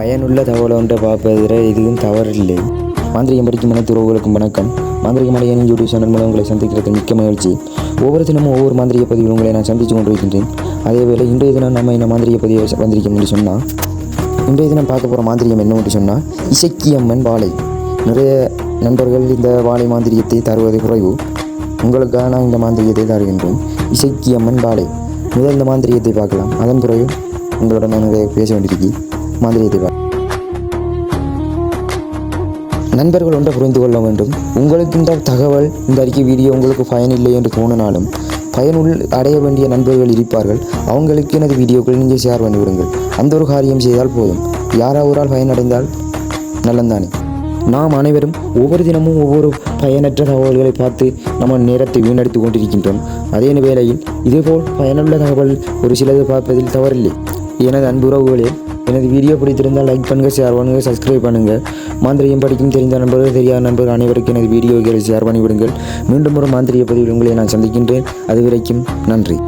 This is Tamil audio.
பயனுள்ள தகவலை ஒன்றை பார்ப்பதில் எதுவும் தவறில்லை. மாந்திரிகம் படிக்கும் அனைத்து உறவுகளுக்கும் வணக்கம். மாந்திரிக மலையின் யூடியூப் சேனல் மூலம் உங்களை சந்திக்கிறது மிக்க மகிழ்ச்சி. ஒவ்வொரு தினமும் ஒவ்வொரு மாந்திரிக பதிவில் உங்களை நான் சந்தித்து கொண்டிருக்கின்றேன். அதேவேளை இன்றைய தினம் நம்ம இந்த மாந்திரிக பதிவை வந்திருக்கோம் என்று சொன்னால் இன்றைய தினம் பார்க்க போகிற மாந்திரிகம் என்னவென்று சொன்னால் இசக்கியம்மன் வாழை. நிறைய நண்பர்கள் இந்த வாழை மாந்திரியத்தை தருவது குறைவு. உங்களுக்காக நான் இந்த மாந்திரியத்தை தருகின்றேன். இசக்கியம்மன் வாழை. முதல் இந்த மாந்திரியத்தை பார்க்கலாம். அதன் பிறகு உங்களோட நான் நிறைய பேச வேண்டியிருக்கு. மாதிரி பார்க்கலாம் நண்பர்கள் ஒன்றை புரிந்து கொள்ள வேண்டும். உங்களுக்கு இந்த தகவல் இந்த அறிக்கை வீடியோ உங்களுக்கு பயனில்லை என்று தோணினாலும் பயனுள் அடைய வேண்டிய நண்பர்கள் இருப்பார்கள். அவங்களுக்கு எனது வீடியோக்கள் நீங்கள் ஷேர் பண்ணிவிடுங்கள் அந்த ஒரு காரியம் செய்தால் போதும். யாரா ஒரு ஆள் பயனடைந்தால் நல்லந்தானே நாம் அனைவரும் ஒவ்வொரு தினமும் ஒவ்வொரு பயனற்ற தகவல்களை பார்த்து நம்ம நேரத்தை வீணடித்து கொண்டிருக்கின்றோம். அதே வேளையில் இதேபோல் பயனுள்ள தகவல் ஒரு சிலது பார்ப்பதில் தவறில்லை. எனது அன்புறவுகளே எனது வீடியோ பிடித்திருந்தால் லைக் பண்ணுங்கள் ஷேர் பண்ணுங்கள் சப்ஸ்கிரைப் பண்ணுங்கள் மாந்திரியம் படிக்கும் தெரிந்த நண்பர்கள் தெரியாத நண்பர்கள் அனைவருக்கும் எனது வீடியோக்களை ஷேர் பண்ணிவிடுங்கள். மீண்டும் ஒரு மாந்திரிய பதிவில் உங்களை நான் சந்திக்கின்றேன். அது வரைக்கும் நன்றி.